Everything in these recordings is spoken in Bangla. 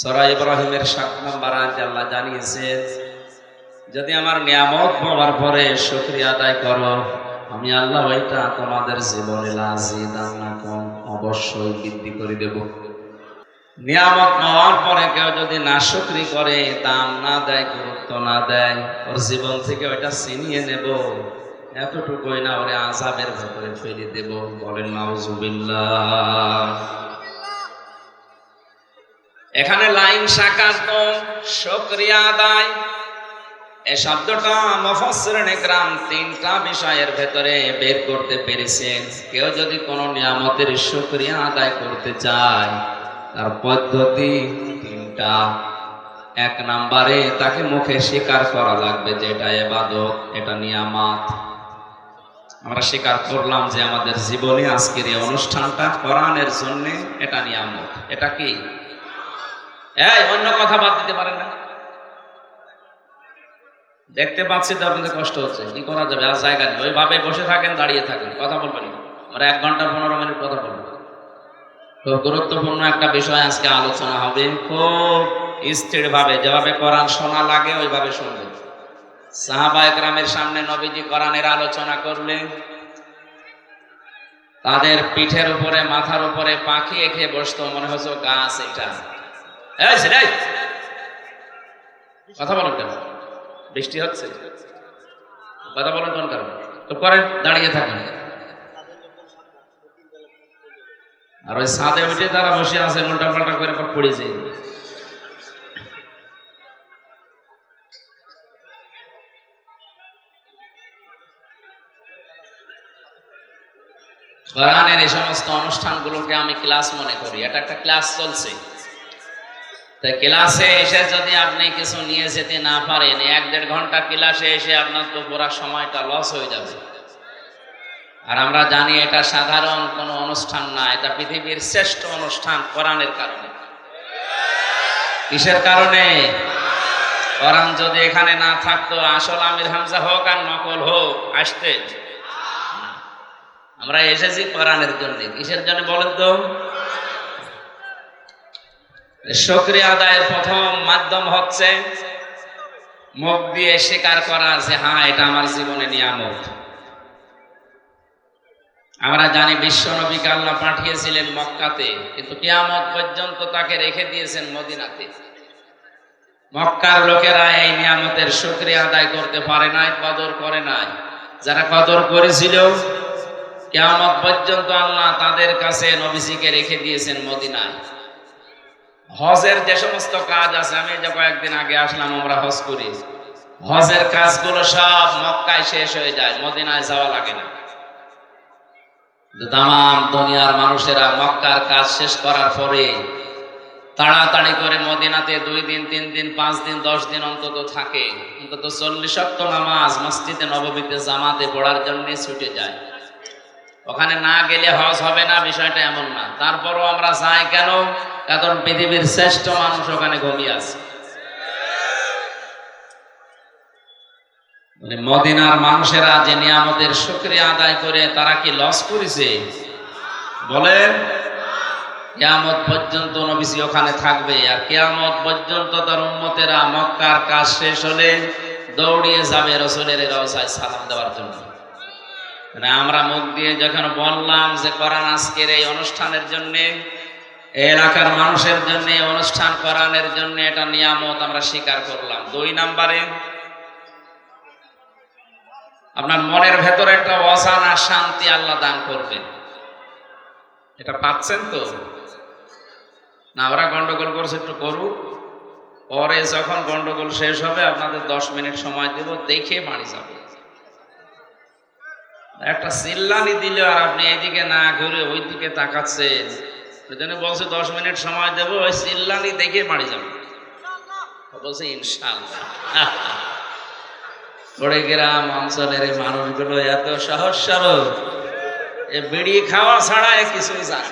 সরা ইব্রাহিমের সাত নম্বর আয়াতে আল্লাহ জানিয়েছেন, যদি আমার নিয়ামত পাওয়ার পরে শুকরিয়া আদায় করো, আমি আল্লাহ ওইটা তোমাদের জীবনে লাজি দান্নাকম অবশ্যই বৃদ্ধি করে দেব। নিয়ামত পাওয়ার পরে কেউ যদি না শুকরি করে দাম না দেয়, গুরুত্ব না দেয়, ওর জীবন থেকে ওইটা ছিনিয়ে নেব। এতটুকুই না ওরে আজাবের ভেতরে ফেলে দেব। বলেন, নাউজুবিল্লাহ। এখানে লাইন সাকাত শুকরিয়া আদায়। এই শব্দটা একরাম তিনটা বিষয়ের ভেতরে বের করতে পেরেছেন কেউ যদি কোনো নিয়ামতের শুকরিয়া আদায় করতে চায়, তার পদ্ধতি তিনটা। এক নাম্বারে তাকে মুখে স্বীকার করা লাগবে যে এটা এবাদত এটা নিয়ামত। আমরা স্বীকার করলাম যে আমাদের জীবনে আজকের এই অনুষ্ঠানটা কোরআনের জন্য এটা নিয়ামত। এটা কি? এই, অন্য কথা বাদ দিতে পারেন না। দেখতে পাচ্ছি তো আপনাদের কষ্ট হচ্ছে। কি করা যাবে? আর জায়গা নেই। ওইভাবে বসে থাকেন, দাঁড়িয়ে থাকেন। কথা বলবেন আমরা এক ঘণ্টা পনেরো মিনিট কথা বলব। খুব গুরুত্বপূর্ণ একটা বিষয় আজকে আলোচনা হবে। খুব স্থির ভাবে যেভাবে কোরআন শোনা লাগে, ওইভাবে শুনবেন। সাহাবা একরামের সামনে নবীজি কোরআনের আলোচনা করলে তাদের পিঠের উপরে, মাথার উপরে পাখি এঁকে বসতো। মনে হচ্ছে গাছ এটা! কথা বলেন কেন? বৃষ্টি হচ্ছে। কথা বলেন কোন তো করেন দাঁড়িয়ে থাকেন। আর ওই সাদে উঠে তারা বসে আছে উল্টা পাল্টা করে কোরআনের এই সমস্ত অনুষ্ঠানগুলোকে আমি ক্লাস মনে করি। এটা একটা ক্লাস চলছে। ক্লাসে এসে যদি আপনি কিছু নিয়ে যেতে না পারেন, এক দেড় ঘণ্টা ক্লাসে এসে আপনার তো পুরা সময়টা লস হয়ে যাবে। আর আমরা জানি এটা সাধারণ কোনো অনুষ্ঠান না, এটা পৃথিবীর শ্রেষ্ঠ অনুষ্ঠান কোরআনের কারণে। কিসের কারণে? কোরআন যদি এখানে না থাকতো, আসল আমির হামজা হোক আর নকল হোক, আসতে। আমরা এসেছি কোরআনের জন্য। কিসের জন্য বলেন তো? সক্রিয় আদায়ের প্রথম মাধ্যম হচ্ছে মুখ দিয়ে স্বীকার করা যে হ্যাঁ এটা আমার জীবনে নিয়ামত। আমরা জানি বিশ্ব নবীকে আল্লাহ পাঠিয়েছিলেন মক্কাতে, কিন্তু কিয়ামত পর্যন্ত তাকে রেখে দিয়েছেন মদিনাতে। মক্কার লোকেরা এই নিয়ামতের শুক্রিয়া আদায় করতে পারে নাই, কদর করে নাই। যারা কদর করেছিল, কেয়ামত পর্যন্ত আল্লাহ তাদের কাছে নবীজিকে রেখে দিয়েছেন মদিনায়। হজের যে সমস্ত কাজ আছে, আমি যে কয়েকদিন আগে আসলাম আমরা হজ করি। হজের কাজগুলো সব মক্কায় শেষ হয়ে যায়, মদিনায় যাওয়া লাগে না। তাম দুনিয়ার মানুষেরা মক্কার কাজ শেষ করার পরে তাড়াতাড়ি করে মদিনাতে দুই দিন, তিন দিন, পাঁচ দিন, দশ দিন অন্তত থাকে। অন্তত চল্লিশ নামাজ মসজিদে নবমীতে জামাতে পড়ার জন্য ছুটে যায়। ওখানে না গেলে হজ হবে না, বিষয়টা এমন না। তারপরও আমরা যাই কেন? কারণ পৃথিবীর শ্রেষ্ঠ মানুষ ওখানে ঘুমিয়ে আছে। মানে মদিনার মানুষেরা যে নিয়ামতের শুক্রিয়া আদায় করে, তারা কি লস করেছে? বলেন, কেয়ামত পর্যন্ত নবীজি ওখানে থাকবে, আর কেয়ামত পর্যন্ত তার উম্মতেরা মক্কার কাজ শেষ হলে দৌড়িয়ে যাবে রসুলের রওসায় সালাম দেওয়ার জন্য। আমরা মুখ দিয়ে যখন বললাম যে কোরআন আজকের এই অনুষ্ঠানের জন্য, এলাকার মানুষের জন্য অনুষ্ঠান কোরআনের জন্য এটা নিয়ামত আমরা স্বীকার করলাম। দুই নাম্বারে, আপনার মনের ভেতরে একটা অজানা শান্তি আল্লাহ দান করবেন। এটা পাচ্ছেন তো? না, ওরা গন্ডগোল করছে, একটু করুক। পরে যখন গন্ডগোল শেষ হবে, আপনাদের দশ মিনিট সময় দেব, দেখে বাড়ি যাবে। একটা চিল্লানি দিলে আর আপনি এইদিকে না ঘুরে ওই দিকে তাকাচ্ছেন ওই জন্য বলছে, দশ মিনিট সময় দেব, ওই চিল্লানি দেখে বাড়ি যাবে। বলছে ইনশাল্লাহ পড়ে গ্রাম অঞ্চলের মানুষগুলো এত সহজ সরল। এ বিড়ি খাওয়া ছাড়া এ কিছুই জানে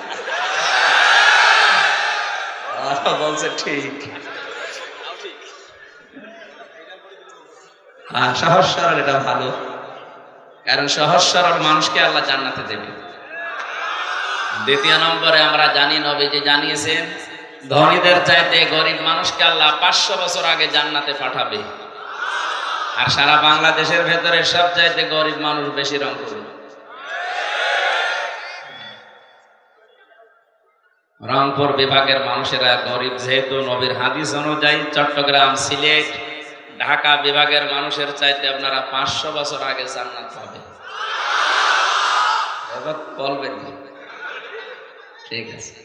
বলছে, ঠিক। হ্যাঁ সহজ সরল এটা ভালো। কারণ সহজ সরল মানুষকে আল্লাহ জান্নাতে দেবে। দ্বিতীয় নম্বরে আমরা জানি নবী যে জানিয়েছেন, ধনীদের চাইতে গরিব মানুষকে আল্লাহ পাঁচশো বছর আগে জান্নাতে পাঠাবে। আর সারা বাংলাদেশের ভেতরে সব চাইতে গরিব মানুষ বেশি রং করবে। রংপুর বিভাগের মানুষেরা গরিব, যেহেতু নবীর হাদিস অনুযায়ী চট্টগ্রাম সিলেট ঢাকা বিভাগের মানুষের চাইতে আপনারা পাঁচশো বছর আগে জান্নাত পাবে। বলবেন ঠিক আছে।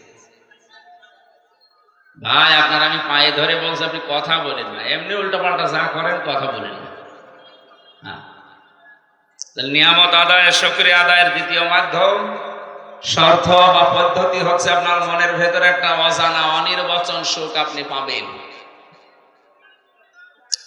ভাই, আপনার আমি পায়ে ধরে বলছি, আপনি কথা বলেন না। এমনি উল্টো পাল্টা যা করেন, কথা বলেন না। হ্যাঁ। নিয়ামত আদায়ের সক্রিয় আদায়ের দ্বিতীয় মাধ্যম, শর্ত বা পদ্ধতি হচ্ছে আপনার মনের ভেতরে একটা অজানা, অনির্বচন সুখ আপনি পাবেন।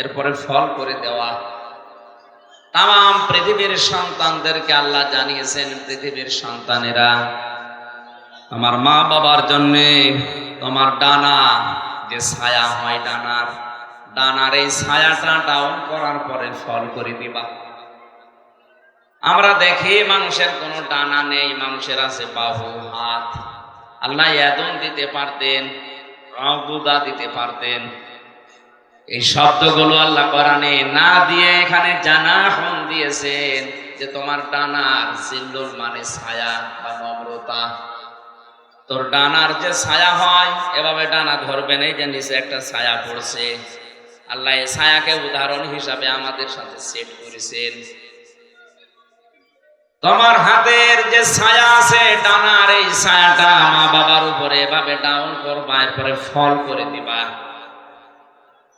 এরপরে ফল করে দেওয়া। তাম পৃথিবীর সন্তানদেরকে আল্লাহ জানিয়েছেন, পৃথিবীর সন্তানেরা, আমার মা বাবার জন্যে তোমার ডানা, যে ছায়া হয় ডানার ডানার এই ছায়াটা ডাউন করার পরে ফল করে দিবা। আমরা দেখি মানুষের কোনো ডানা নেই, মানুষের আছে বাহু, হাত। আল্লাহ এদন দিতে পারতেন রবুদা দিতে পারতেন। এই শব্দগুলো আল্লাহ কোরআনে না দিয়ে এখানে জানা হন দিয়েছেন যে তোমার ডানার জিল্লুর মানে ছায়া বা নম্রতা। তোর ডানার যে ছায়া হয়, এভাবে ডানা ধরবেন, এই যে নিচে একটা ছায়া পড়ছে। আল্লাহ এই ছায়াকে উদাহরণ হিসাবে আমাদের সাথে সেট করেছেন। তোমার হাতের যে ছায়া আছে, ডানার এই ছায়াটা মা বাবার উপরে এভাবে ডাউন করবা, এরপরে ফল করে দিবা।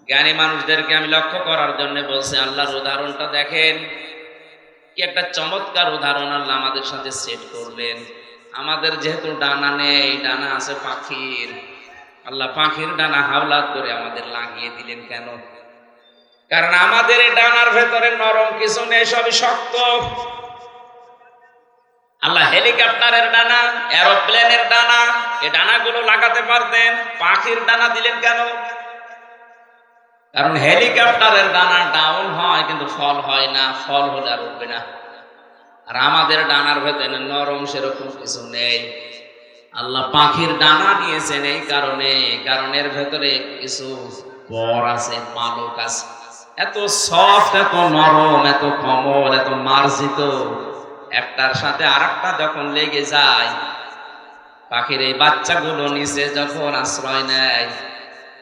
জ্ঞানী মানুষদেরকে আমি লক্ষ্য করার জন্য বলছি, আল্লাহর উদাহরণটা দেখেন। কি একটা চমৎকার উদাহরণ আল্লাহ আমাদের সাথে সেট করলেন। আমাদের যেহেতু ডানা নেই, ডানা আছে পাখির। আল্লাহ পাখির ডানা হাওলাত করে আমাদের লাগিয়ে দিলেন কেন? কারণ আমাদের এই ডানার ভেতরে নরম কিছু নেই, সবই শক্ত। আল্লাহ হেলিকপ্টারের ডানা, এরোপ্লেনের ডানা এই ডানাগুলো লাগাতে পারতেন, পাখির ডানা দিলেন কেন? কারণ হেলিকপ্টারের ডানা ডাউন হয়, কিন্তু ফল হয় না, ফল হলে আর উঠবে না। আর আমাদের ডানার ভেতরে নরম সেরকম কিছু নেই। আল্লাহ পাখির ডানা নিয়েছেন এই কারণে কারণ এর ভেতরে কিছু পর আছে পালক আছে। এত সফট এত নরম, এত কমল, এত মার্জিত। একটার সাথে আরেকটা যখন লেগে যায়, পাখির এই বাচ্চাগুলো নিচে যখন আশ্রয় নেয়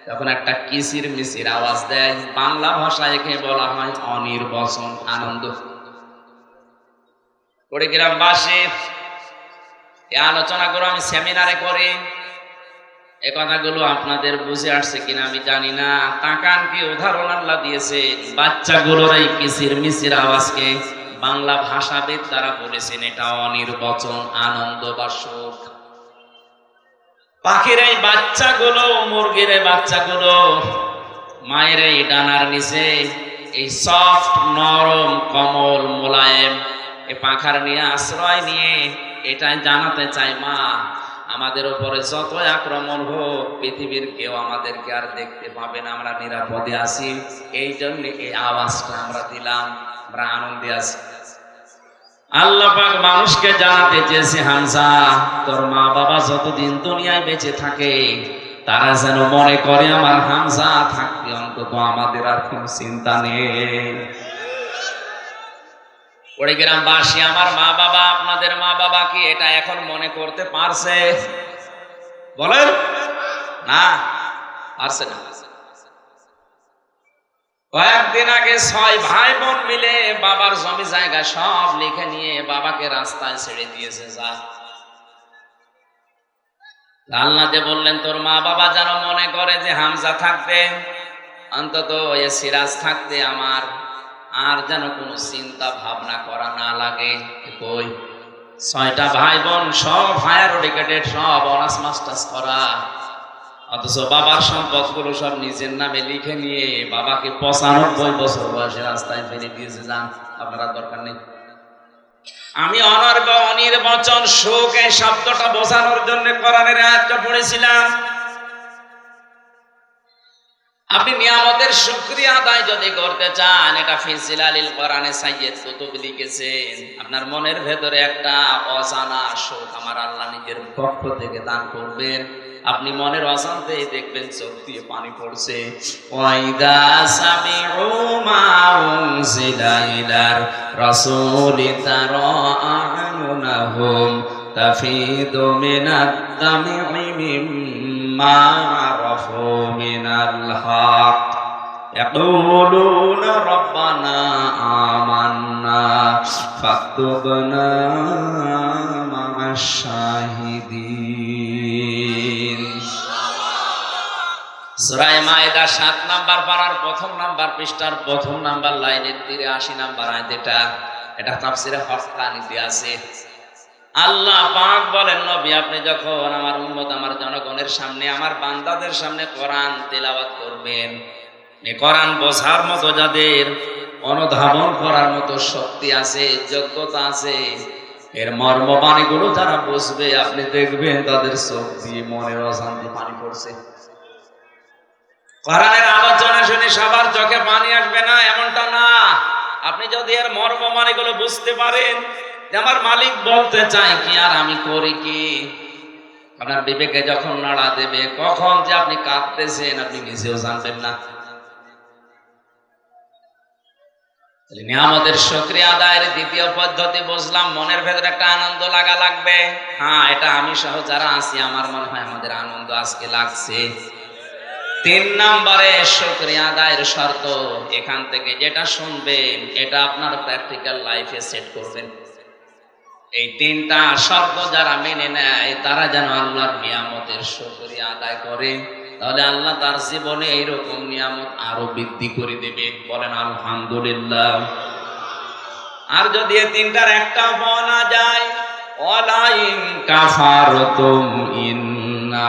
তখন একটা কিসির মিসির আওয়াজ দেয়, বাংলা ভাষায় একে বলা হয় অনির্বচন আনন্দ। কুড়িগ্রামবাসী এই আলোচনাগুলো আমি সেমিনারে করি। এ কথাগুলো আপনাদের বুঝে আসছে কিনা আমি জানি না। তাকান কি উদাহরণ আল্লাহ দিয়েছে, বাচ্চাগুলোর এই কিসির মিসির আওয়াজকে বাংলা ভাষাবিদ তারা বলেছেন, এটা অনির্বচন আনন্দ বা সুখ পাখির এই বাচ্চাগুলো, মুরগির এই বাচ্চাগুলো, মায়ের এই ডানার নিচে এই সফট নরম, কমল, মোলায়েম এই পাখার নিয়ে আশ্রয় নিয়ে এটাই জানাতে চাই মা। আমাদের উপরে যত আক্রমণ হোক, পৃথিবীর কেউ আমাদেরকে আর দেখতে পাবে না, আমরা নিরাপদে আছি। এই জন্য এই আওয়াজটা আমরা দিলাম। আমরা আনন্দে আছি। আল্লাহ পাক মানুষকে জানাতে চেয়েছে, হামজা, তোর মা বাবা যতদিন দুনিয়ায় বেঁচে থাকে, তারা যেন মনে করে আমার হামজা থাকতে অন্তত আমাদের আর কোনো চিন্তা নেই। আমার মা বাবা, আপনাদের মা বাবা কি এটা এখন মনে করতে পারছে? বলেন? না? পারছে না। কয়েকদিন আগে ছয় ভাই বোন মিলে বাবার জমি জায়গা সব লিখে নিয়ে বাবাকে রাস্তায় ছেড়ে দিয়েছে, যা। আল্লাহ বললেন, তোর মা বাবা যেন মনে করে যে হামজা থাকতে, অন্তত এ সিরাজ থাকতে আমার আর যেন কোনো চিন্তা ভাবনা করা না লাগে। কই? ছয়টা ভাই বোন সব হায়ার এডুকেটেড সব অনার্স, মাস্টার্স করা। অথচ বাবার সম্পদগুলো সব নিজের নামে লিখে নিয়ে বাবাকে পঁচানব্বই বছর বয়সে রাস্তায় ফেলে দিয়েছে, যান, আপনারা দরকার নেই। আমি অনর্গ, অনির্বচন শোক এই শব্দটা বোঝানোর জন্য কোরআনের আয়াতটা পড়েছিলাম। আপনি নিয়ামতের শুকরিয়া আদায় যদি করতে চান, এটা ফিজিল আলিল কোরআনে সাইয়েদ কুতুব লিখেছেন। আপনার মনের ভেতরে একটা অজানা শোক আমার আল্লাহ নিজের পক্ষ থেকে দান করবেন। আপনি মনের অশান্তে দেখবেন চোখ দিয়ে পানি পড়ছে ওয়াইদা সামিউ মা উনজিলা ইলার রাসূলি তারা আ'য়ুনাহুম তাফিদু মিনাদ দামি মিম্মা আরাফু মিনাল হক يقولون ربنا آمنا فاكتبنا সুরায় মায়েদা সাত নাম্বার পাড়ার প্রথম নাম্বার পৃষ্ঠার প্রথম নাম্বার লাইনের তীরে আশি নাম্বার এটা এটা হকানিতে আছে। আল্লাহ পাক বলেন, নবী, আপনি যখন আমার আমার জনগণের সামনে, আমার বান্দাদের সামনে কোরআন তেলাওয়াত করবেন কোরআন বোঝার মতো যাদের অনুধাবন করার মতো শক্তি আছে, যোগ্যতা আছে, এর মর্মবাণীগুলো যারা বুঝবে, আপনি দেখবেন তাদের চোখ দিয়ে মনের অশান্তি পানি পড়ছে। কোরআনের আলোচনা শুনে সবার চোখে পানি আসবে না, এমনটা না। আপনি যদি এর মর্মমানিগুলো বুঝতে পারেন যে আমার মালিক বলতে চায় কি, আর আমি করি কি? আপনার বিবেকে যখন নাড়া দেবে, কখন যে আপনি কাঁদতেছেন, আপনি নিজেও জানবেন না। নিয়ামতের সক্রিয় আদায়ের দ্বিতীয় পদ্ধতি বুঝলাম, মনের ভেতরে একটা আনন্দ লাগা লাগবে। হ্যাঁ এটা আমি সহ যারা আছি, আমার মনে হয় আমাদের আনন্দ আজকে লাগছে। তিন নম্বরে শুক্রিয়া আদায়ের শর্ত, এখান থেকে যেটা শুনবেন, এটা আপনার প্র্যাকটিক্যাল লাইফে সেট করবেন। এই তিনটা শর্ত যারা মেনে নেয়, তারা যেন আল্লাহর নিয়ামতের শুক্রিয়া আদায় করে। তাহলে আল্লাহ তার জীবনে এইরকম নিয়ামত আরও বৃদ্ধি করে দেবে। বলেন, আলহামদুলিল্লাহ। আর যদি এই তিনটার একটা পাওয়া যায় অলাইন কাফারতুম ইন্না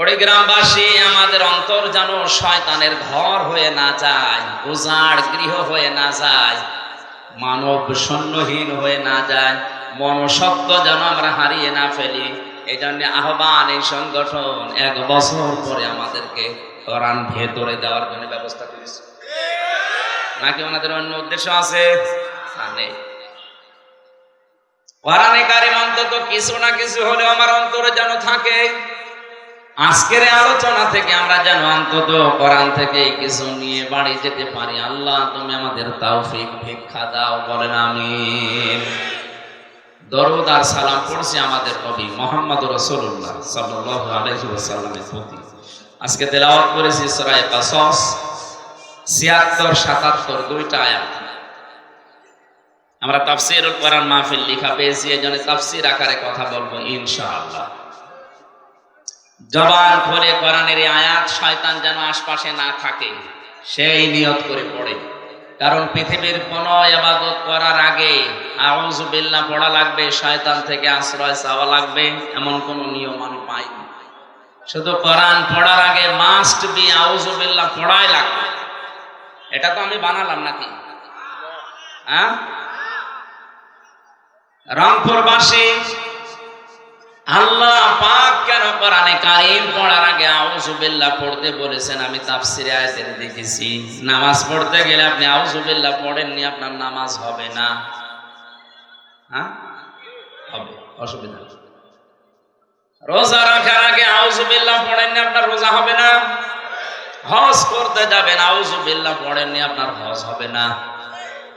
ওরে আমাদের অন্তর যেন শয়তানের ঘর হয়ে না যায়, উজাড় গৃহ হয়ে না যায়, মানব শূন্যহীন হয়ে না যায় মনসত্ব যেন আমরা হারিয়ে না ফেলি। এই জন্য আহ্বান এই সংগঠন এক বছর পরে আমাদেরকে কোরআন ভেতরে দেওয়ার জন্য ব্যবস্থা করেছে। নাকি ওনাদের অন্য উদ্দেশ্য আছে? নেই। কোরআনে কারিম অন্তত কিছু না কিছু হলেও আমার অন্তরে যেন থাকে। আজকের আলোচনা থেকে আমরা যেন অন্তত কোরআন থেকে কিছু নিয়ে বাড়ি যেতে পারি। আল্লাহ তুমি আমাদের তৌফিক ভিক্ষা দাও, বলেন আমিন। দরুদ আর সালাম পড়ছি আমাদের নবী মোহাম্মদ রাসূলুল্লাহ সাল্লাল্লাহু আলাইহি ওয়াসাল্লামের প্রতি। আজকে তেলাওয়াত করেছি সূরা কাসস 76 77 দুইটা আয়াত। আমরা তাফসীরুল কোরআন মাহফিল লেখা পেয়েছি, এজন্য তাফসির আকারে কথা বলব ইনশাআল্লাহ। জবান খুলে কোরআনের আয়াত শয়তান যেন আশপাশে না থাকে, সেই নিয়ত করে পড়ে। কারণ পৃথিবীর কোন ইবাদত করার আগে আউযুবিল্লাহ পড়া লাগবে, শয়তান থেকে আশ্রয় চাওয়া লাগবে, এমন কোন নিয়ম আমি পাইনি শুধু কোরআন পড়ার আগে মাস্ট বি আউযু বিল্লাহ পড়াই লাগবে। এটা তো আমি বানালাম নাকি? হ্যাঁ? রংপুরবাসী আল্লাহ পাক কেন কোরআনে কারিম পড়ার আগে আউযুবিল্লাহ পড়তে বলেছেন? আমি তাফসিরে আয়াতের দেখেছি। নামাজ পড়তে গেলে আপনি আউযুবিল্লাহ পড়েননি, আপনার নামাজ হবে না। হ্যাঁ? হবে, অসুবিধা। রোজা রাখার আগে আউযুবিল্লাহ পড়েননি, আপনার রোজা হবে না? হজ করতে যাবেন, আউযুবিল্লাহ পড়েননি, আপনার হজ হবে না।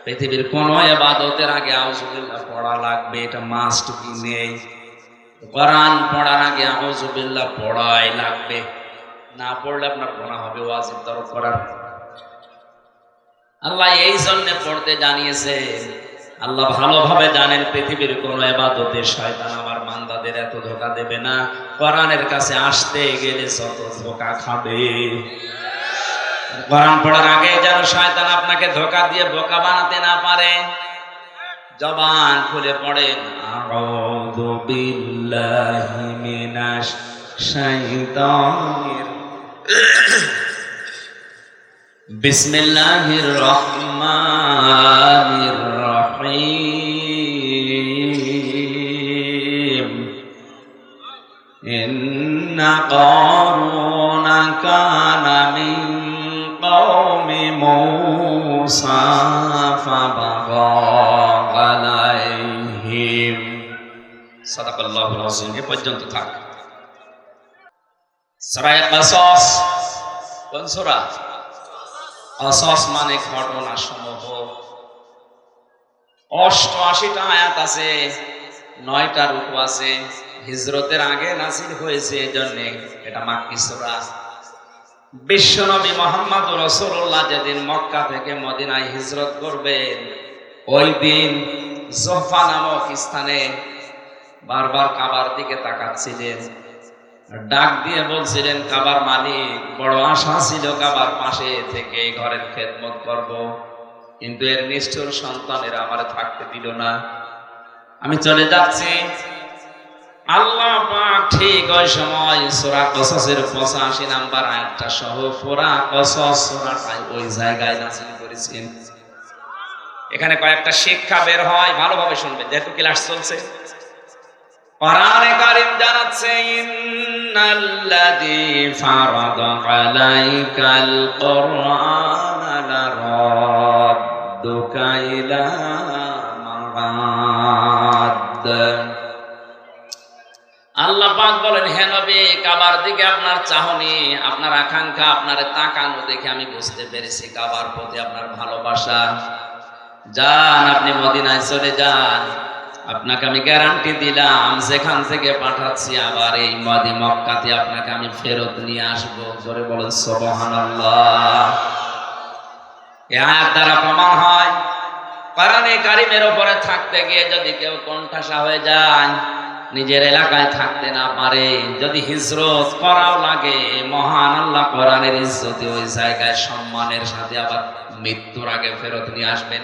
পৃথিবীর কোন এবাদতের আগে আউযুবিল্লাহ পড়া লাগবে, এটা মাস্ট কি নেই? কোরআন পড়ার আগে আউযুবিল্লাহ পড়াই লাগবে। না পড়লে আপনার গোনা হবে, ওয়াজিব তরফ করার। আল্লাহ এই জন্য পড়তে জানিয়েছে, আল্লাহ ভালোভাবে জানেন পৃথিবীর কোন এবাদতে শয়তান আমার বান্দাদের এত ধোকা দেবে না। কোরআনের কাছে আসতে গেলে যত ধোকা খাবে। কোরআন পড়ার আগে যেন শয়তান আপনাকে ধোকা দিয়ে বোকা বানাতে না পারে। জবান খুলে পড়েন আউযু বিল্লাহি মিনাশ শাইতানির বিসমিল্লাহির রহমানির রহিম إن قارون كان من قوم موسى فبغى عليهم صدق الله العظيم এ পর্যন্ত থাক সূরা কাসাস কোন সূরা কাসাস মানে ঘটনা সমূহ অষ্টআশিটা আয়াত আছে নয়টা রূপ আছে হিজরতের আগে নাসিল হয়েছে এজন্য এটা মাক্কি সূরা বিশ্বনবী মোহাম্মদ রসুল্লাহ যেদিন মক্কা থেকে মদিনায় হিজরত করবেন ওই দিন জোফা নামক স্থানে বারবার কাবার দিকে তাকাচ্ছিলেন। ডাক দিয়ে বলছিলেন, কাবার মালিক, বড় আশা ছিল কাবার পাশে থেকে ঘরের খেদমত করব, কিন্তু এর নিষ্ঠুর সন্তানেরা আমার থাকতে দিল না। আমি চলে যাচ্ছি। আল্লাহ পাক ঠিক ওই সময় সূরা কসসের 85 নাম্বার আয়াতটা সহ পুরা কসস সূরাটাই ওই জায়গায় নাযিল করেছেন। এখানে কয়েকটা শিক্ষা বের হয়, ভালোভাবে শুনবেন, যেহেতু ক্লাস চলছে। আল্লাহ পাক বলেন, হে নবী, কাবার দিকে আপনার চাহনি, আপনার আকাঙ্ক্ষা, আপনার তাকানো দেখে আমি বুঝতে পেরেছি কাবার প্রতি আপনার ভালোবাসা। যান, আপনি মদিনায় চলে যান। আপনাকে আমি গ্যারান্টি দিলাম, যেখান থেকে পাঠাচ্ছি আবার এই মদি মক্কাতে আপনাকে আমি ফেরত নিয়ে আসব। জোরে বলেন, সুবহানাল্লাহ। আয়াত দ্বারা প্রমাণ হয় কোরআনে কারিমের উপরে থাকতে গিয়ে যদি কেউ কণ্ঠাসা হয়ে যায়, নিজের এলাকায় থাকতে না পারে। যদি হিজরত করাও লাগে, মহান আল্লাহ কোরআনের ইজ্জতে ওই জায়গায় সম্মানের সাথে আবার মৃত্যুর আগে ফেরত নিয়ে আসবেন।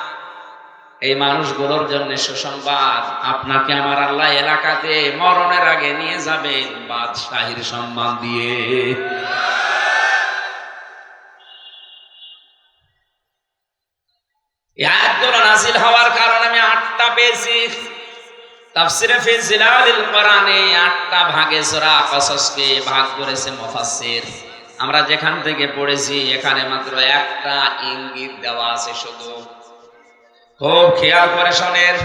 এই মানুষগুলোর জন্য সুসংবাদ। আপনাকে আমার আল্লাহ এলাকাতে মরণের আগে নিয়ে যাবেন, বাদশাহীর সম্মান দিয়ে। আমরা যেখান থেকে পড়েছি, এখানে মাত্র একটা ইঙ্গিত দেওয়া আছে শুধু। খুব খেয়াল করে শোনেন।